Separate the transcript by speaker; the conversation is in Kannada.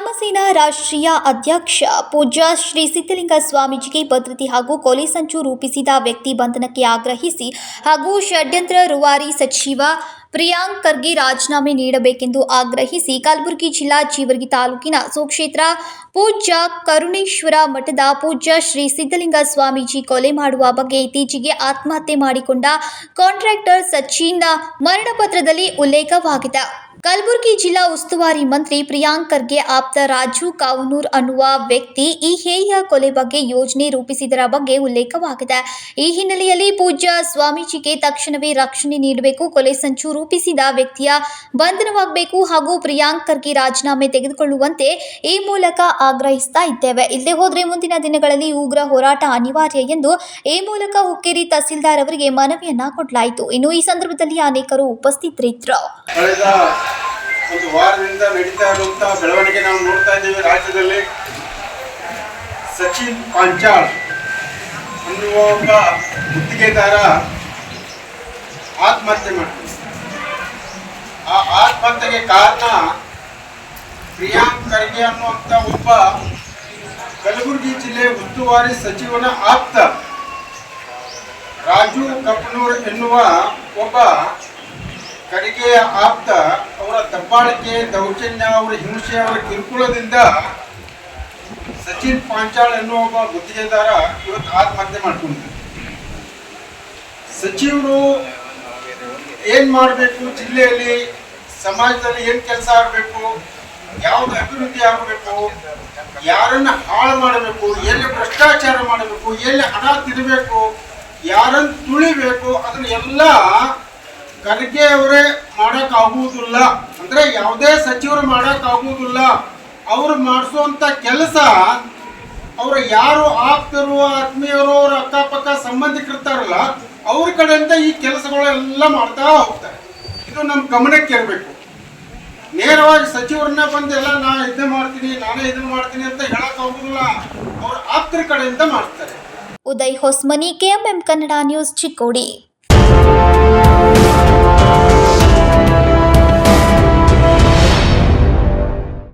Speaker 1: ರಾಷ್ಟ್ರೀಯ ಅಧ್ಯಕ್ಷ ಪೂಜ್ಯ ಶ್ರೀ ಸಿದ್ಧಲಿಂಗ ಸ್ವಾಮೀಜಿಗೆ ಭದ್ರತೆ ಹಾಗೂ ಕೊಲೆ ಸಂಚು ರೂಪಿಸಿದ ವ್ಯಕ್ತಿ ಬಂಧನಕ್ಕೆ ಆಗ್ರಹಿಸಿ ಹಾಗೂ ಷಡ್ಯಂತ್ರ ರೂವಾರಿ ಸಚಿವ ಪ್ರಿಯಾಂಕ್ ಖರ್ಗೆ ರಾಜೀನಾಮೆ ನೀಡಬೇಕೆಂದು ಆಗ್ರಹಿಸಿ ಕಲಬುರಗಿ ಜಿಲ್ಲಾ ಜೀವರ್ಗಿ ತಾಲೂಕಿನ ಸುಕ್ಷೇತ್ರ ಪೂಜ್ಯ ಕರುಣೇಶ್ವರ ಮಠದ ಪೂಜ್ಯ ಶ್ರೀ ಸಿದ್ಧಲಿಂಗ ಸ್ವಾಮೀಜಿ ಕೊಲೆ ಮಾಡುವ ಬಗ್ಗೆ ಇತ್ತೀಚೆಗೆ ಆತ್ಮಹತ್ಯೆ ಮಾಡಿಕೊಂಡ ಕಾಂಟ್ರಾಕ್ಟರ್ ಸಚಿನ್ ಮರಣಪತ್ರದಲ್ಲಿ ಉಲ್ಲೇಖವಾಗಿದೆ. ಕಲಬುರಗಿ ಜಿಲ್ಲಾ ಉಸ್ತುವಾರಿ ಮಂತ್ರಿ ಪ್ರಿಯಾಂಕ್ ಖರ್ಗೆ ಆಪ್ತ ರಾಜು ಕಾವನೂರ್ ಅನ್ನುವ ವ್ಯಕ್ತಿ ಈ ಹೇಯ ಕೊಲೆ ಬಗ್ಗೆ ಯೋಜನೆ ರೂಪಿಸಿದರ ಬಗ್ಗೆ ಉಲ್ಲೇಖವಾಗಿದೆ. ಈ ಹಿನ್ನೆಲೆಯಲ್ಲಿ ಪೂಜ್ಯ ಸ್ವಾಮೀಜಿಗೆ ತಕ್ಷಣವೇ ರಕ್ಷಣೆ ನೀಡಬೇಕು, ಕೊಲೆ ಸಂಚು ರೂಪಿಸಿದ ವ್ಯಕ್ತಿಯ ಬಂಧನವಾಗಬೇಕು ಹಾಗೂ ಪ್ರಿಯಾಂಕ್ ಖರ್ಗೆ ರಾಜೀನಾಮೆ ತೆಗೆದುಕೊಳ್ಳುವಂತೆ ಈ ಮೂಲಕ ಆಗ್ರಹಿಸ್ತಾ ಇದ್ದೇವೆ. ಇಲ್ಲದೆ ಹೋದರೆ ಮುಂದಿನ ದಿನಗಳಲ್ಲಿ ಉಗ್ರ ಹೋರಾಟ ಅನಿವಾರ್ಯ ಎಂದು ಈ ಮೂಲಕ ಹುಕ್ಕೇರಿ ತಹಸೀಲ್ದಾರ್ ಅವರಿಗೆ ಮನವಿಯನ್ನ ಕೊಡಲಾಯಿತು. ಇನ್ನು ಈ ಸಂದರ್ಭದಲ್ಲಿ ಅನೇಕರು ಉಪಸ್ಥಿತರಿದ್ದರು.
Speaker 2: ಒಂದು ವಾರದಿಂದ ನಡೀತಾ ಇರುವಂತಹ ಬೆಳವಣಿಗೆ ನಾವು ನೋಡ್ತಾ ಇದ್ದೇವೆ ರಾಜ್ಯದಲ್ಲಿ. ಸಚಿನ್ ಪಾಂಚಾಳ್ ಅನ್ನುವ ಒಬ್ಬ ಗುತ್ತಿಗೆದಾರ ಆತ್ಮಹತ್ಯೆ ಮಾಡ್ತಾರೆ ಆ ಆತ್ಮಹತ್ಯೆಗೆ ಕಾರಣ ಪ್ರಿಯಾಂಕ್ ಖರ್ಗೆ ಅನ್ನುವಂತ ಒಬ್ಬ ಕಲಬುರಗಿ ಜಿಲ್ಲೆ ಉಸ್ತುವಾರಿ ಸಚಿವನ ಆಪ್ತ. ರಾಜು ಕಪ್ನೂರ್ ಎನ್ನುವ ಒಬ್ಬ ಖರ್ಗೆಯ ಆಪ್ತ ಅವರ ದಬ್ಬಾಳಿಕೆ, ದೌರ್ಜನ್ಯ, ಅವರ ಹಿಂಸೆ, ಅವರ ಕಿರುಕುಳದಿಂದ ಸಚಿನ್ ಪಾಂಚಾಳ್ ಎನ್ನುವ ಒಬ್ಬ ಗುತ್ತಿಗೆದಾರ ಇವತ್ತು ಆತ್ಮಹತ್ಯೆ ಮಾಡ್ಕೊಂಡಿದ್ದಾರೆ. ಸಚಿವರು ಏನ್ ಮಾಡಬೇಕು? ಜಿಲ್ಲೆಯಲ್ಲಿ, ಸಮಾಜದಲ್ಲಿ ಏನ್ ಕೆಲಸ ಆಗಬೇಕು? ಯಾವ್ದು ಅಭಿವೃದ್ಧಿ ಆಗಬೇಕು? ಯಾರನ್ನ ಹಾಳು ಮಾಡಬೇಕು? ಎಲ್ಲಿ ಭ್ರಷ್ಟಾಚಾರ ಮಾಡಬೇಕು? ಎಲ್ಲಿ ಹಣ ತಿನ್ನಬೇಕು ಯಾರನ್ನು ತುಳಿಬೇಕು? ಅದನ್ನ ಎಲ್ಲ ಖರ್ಗೆ ಅವರೇ ಮಾಡಕ್ ಆಗುವುದಿಲ್ಲ ಅಂದ್ರೆ ಯಾವುದೇ ಸಚಿವರು ಮಾಡಕ್ ಆಗುವುದಿಲ್ಲ ಅವ್ರು ಮಾಡಿಸುವಂತ ಕೆಲಸ ಅವರು ಯಾರು ಆಪ್ತರು, ಆತ್ಮೀಯರು, ಅವ್ರ ಅಕ್ಕಪಕ್ಕ ಸಂಬಂಧಿಕರ್ತಾರಲ್ಲ ಅವ್ರ ಕಡೆಯಿಂದ ಈ ಕೆಲಸಗಳೆಲ್ಲ ಮಾಡ್ತಾ ಹೋಗ್ತಾರೆ. ಇದು ನಮ್ಮ ಗಮನಕ್ಕೆ ಇರಬೇಕು ನೇರವಾಗಿ ಸಚಿವರನ್ನ ಎಲ್ಲ ನಾ ಇದನ್ನ ಮಾಡ್ತೀನಿ, ನಾನೇ ಇದನ್ನ ಮಾಡ್ತೀನಿ ಅಂತ ಹೇಳಕ್ ಹೋಗುದಿಲ್ಲ ಅವ್ರ ಆಪ್ತರ ಕಡೆಯಿಂದ ಮಾಡ್ತಾರೆ.
Speaker 1: Uday Hosmani, KMM Kannada news Chikkodi.